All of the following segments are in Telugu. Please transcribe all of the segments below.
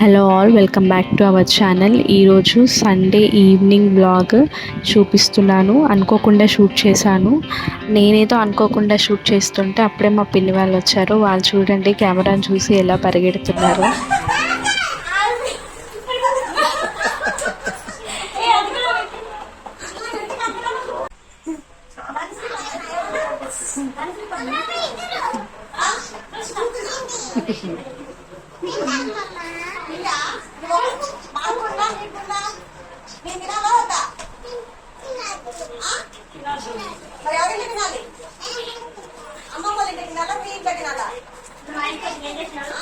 Hello all welcome back to our channel ఈరోజు సండే ఈవినింగ్ బ్లాగ్ చూపిస్తున్నాను. అనుకోకుండా షూట్ చేశాను. నేనేదో అనుకోకుండా షూట్ చేస్తుంటే అప్పుడే మా పిన్ని వాళ్ళు వచ్చారు. వాళ్ళు చూడండి కెమెరాని చూసి ఎలా పరిగెడుతున్నారు. మరి ఎవరింటి తినాలి అమ్మమ్మ వాళ్ళ ఇంటికి తినాలా మీ ఇంట్లో తినాలా అమ్మమ్మ వాళ్ళ ఇంటికి తినాలా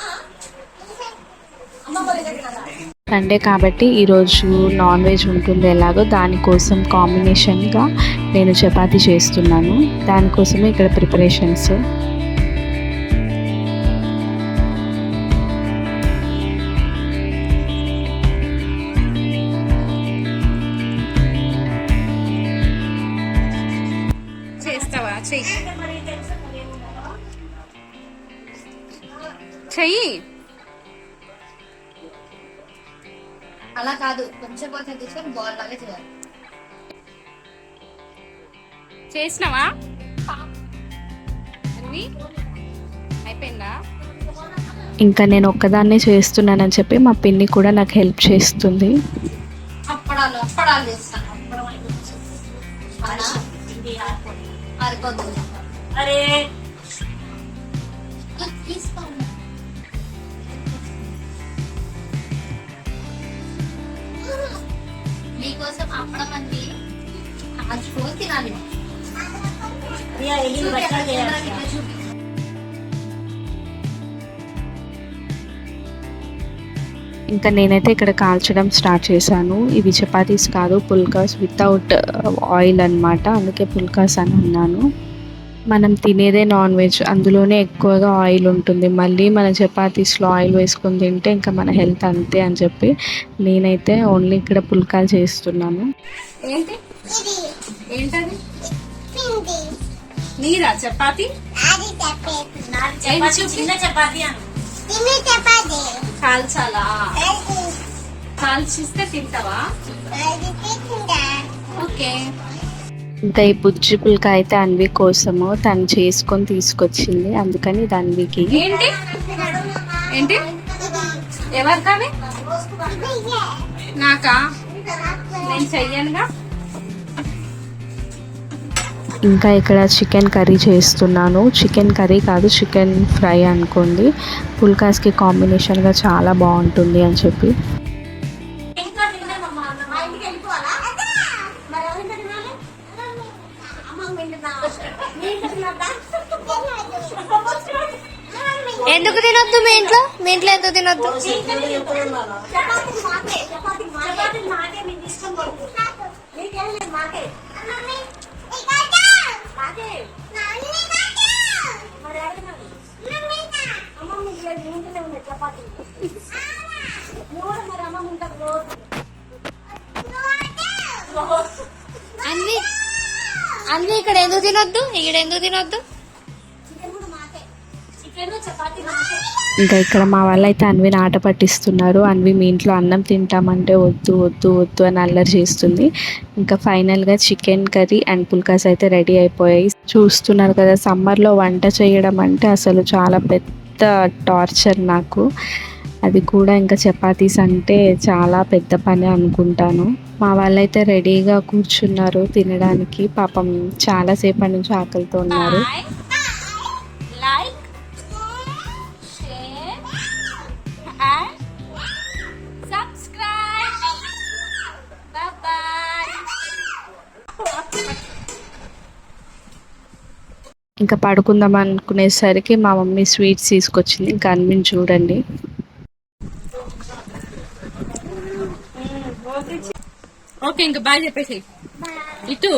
సండే కాబట్టి ఈరోజు నాన్ వెజ్ ఉంటుంది ఎలాగో దానికోసం కాంబినేషన్గా నేను చపాతీ చేస్తున్నాను. దానికోసమే ఇక్కడ ప్రిపరేషన్స్. చెయ్యి. అలా కాదు. కొంచెం కొంచెం తీసుకొని బాల్ లాగా చేయాలి. చేసినావా? అన్ని? అయిపోయిందా? ఇంకా నేను ఒక్కదాన్నే చేస్తున్నానని చెప్పి మా పిన్ని కూడా నాకు హెల్ప్ చేస్తుంది. అప్పడాలు అప్పడాలు చేస్తాను. అరే! మీకోసం అప్పడం అండి తినాలి. ఇంకా నేనైతే ఇక్కడ కాల్చడం స్టార్ట్ చేశాను. ఇవి చపాతీస్ కాదు పుల్కాస్ వితౌట్ ఆయిల్ అన్నమాట. అందుకే పుల్కాస్ అని అన్నాను. మనం తినేదే నాన్ వెజ్ అందులోనే ఎక్కువగా ఆయిల్ ఉంటుంది. మళ్ళీ మన చపాతీస్లో ఆయిల్ వేసుకొని తింటే ఇంకా మన హెల్త్ అంతే అని చెప్పి నేనైతే ఓన్లీ ఇక్కడ పుల్కాలు చేస్తున్నాను. ఏంటి? ఏంటది? నీరా? చపాతి? చపాతీ చిన్న చపాతీ అను. కాల్చాలా? కాల్చిస్తే తింటావా? ఓకే. ఇంకా ఈ బుజ్జి పుల్కా అయితే అన్వి కోసము తను చేసుకొని తీసుకొచ్చింది. అందుకని ఇది అన్వికి. ఏంటి? ఏంటి? ఎవరికవి నాకా? నేను చెయ్యనుగా? ఇంకా ఇక్కడ చికెన్ కర్రీ చేస్తున్నాను. చికెన్ కర్రీ కాదు చికెన్ ఫ్రై అనుకోండి. పుల్కాస్కి కాంబినేషన్గా చాలా బాగుంటుంది అని చెప్పి. ఎందుకు తినొద్దు మీ ఇంట్లో? మీ ఇంట్లో ఎందుకు తినొద్దు? చపాతీ. అన్ని ఇక్కడ ఎందుకు తినొద్దు? ఇక్కడ ఎందుకు తినొద్దు? ఇంకా ఇక్కడ మా వాళ్ళు అయితే అన్విని ఆట పట్టిస్తున్నారు. అన్వి మీ ఇంట్లో అన్నం తింటామంటే వద్దు వద్దు వద్దు అని అల్లరి చేస్తుంది. ఇంకా ఫైనల్గా చికెన్ కర్రీ అండ్ పుల్కాస్ అయితే రెడీ అయిపోయాయి. చూస్తున్నారు కదా సమ్మర్లో వంట చేయడం అంటే అసలు చాలా పెద్ద టార్చర్ నాకు. అది కూడా ఇంకా చపాతీస్ అంటే చాలా పెద్ద పని అనుకుంటాను. మా వాళ్ళైతే రెడీగా కూర్చున్నారు తినడానికి. పాపం చాలాసేపటి నుంచి ఆకలితో ఉన్నారు. ఇంకా పడుకుందాం అనుకునేసరికి మా మమ్మీ స్వీట్స్ తీసుకొచ్చింది. ఇంకా అన్విని చూడండి. ఓకే ఇంకా బాయ్ చెప్పేసి ఇటు